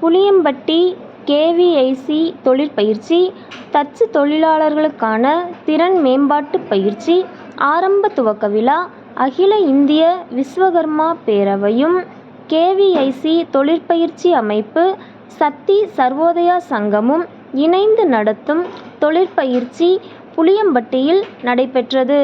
Puliyampatti KVIC தொழிற்பயிற்சி தச்சு தொழிலாளர்களுக்கான திறன் மேம்பாட்டு பயிற்சி ஆரம்ப துவக்க விழா அகில இந்திய விஸ்வகர்மா பேரவையும் கேவிஐசி தொழிற்பயிற்சி அமைப்பு சக்தி சர்வோதயா சங்கமும் இணைந்து நடத்தும் தொழிற்பயிற்சி புளியம்பட்டியில் நடைபெற்றது.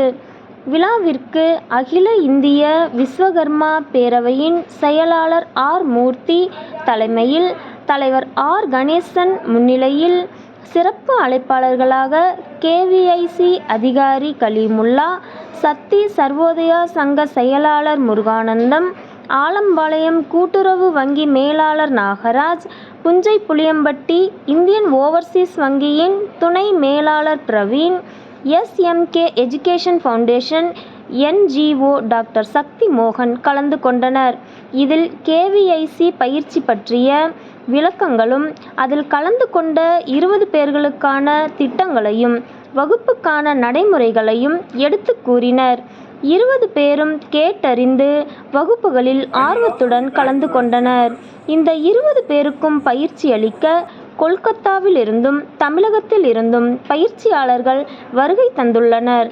விழாவிற்கு அகில இந்திய விஸ்வகர்மா பேரவையின் செயலாளர் ஆர். மூர்த்தி தலைமையில், தலைவர் ஆர். கணேசன் முன்னிலையில், சிறப்பு அழைப்பாளர்களாக கேவிஐசி அதிகாரி கலிமுல்லா, சக்தி சர்வோதயா சங்க செயலாளர் முருகானந்தம், ஆலம்பாளையம் கூட்டுறவு வங்கி மேலாளர் நாகராஜ், புஞ்சைபுளியம்பட்டி இந்தியன் ஓவர்சீஸ் வங்கியின் துணை மேலாளர் Praveen, SMK education foundation NGO doctor Sakthi மோகன் கலந்து கொண்டனர். இதில் கேவிஐசி பயிற்சி பற்றிய விளக்கங்களும், அதில் கலந்து கொண்ட இருபது பேர்களுக்கான திட்டங்களையும், வகுப்புக்கான நடைமுறைகளையும் எடுத்து கூறினர். இருபது பேரும் கேட்டறிந்து வகுப்புகளில் ஆர்வத்துடன் கலந்து கொண்டனர். இந்த இருபது பேருக்கும் பயிற்சி அளிக்க கொல்கத்தாவில் இருந்தும், தமிழகத்தில் இருந்தும் பயிற்சியாளர்கள் வருகை தந்துள்ளனர்.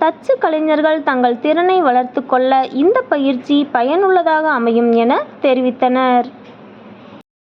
தச்சு கலைஞர்கள் தங்கள் திறனை வளர்த்து கொள்ள இந்த பயிற்சி பயனுள்ளதாக அமையும் என தெரிவித்தனர்.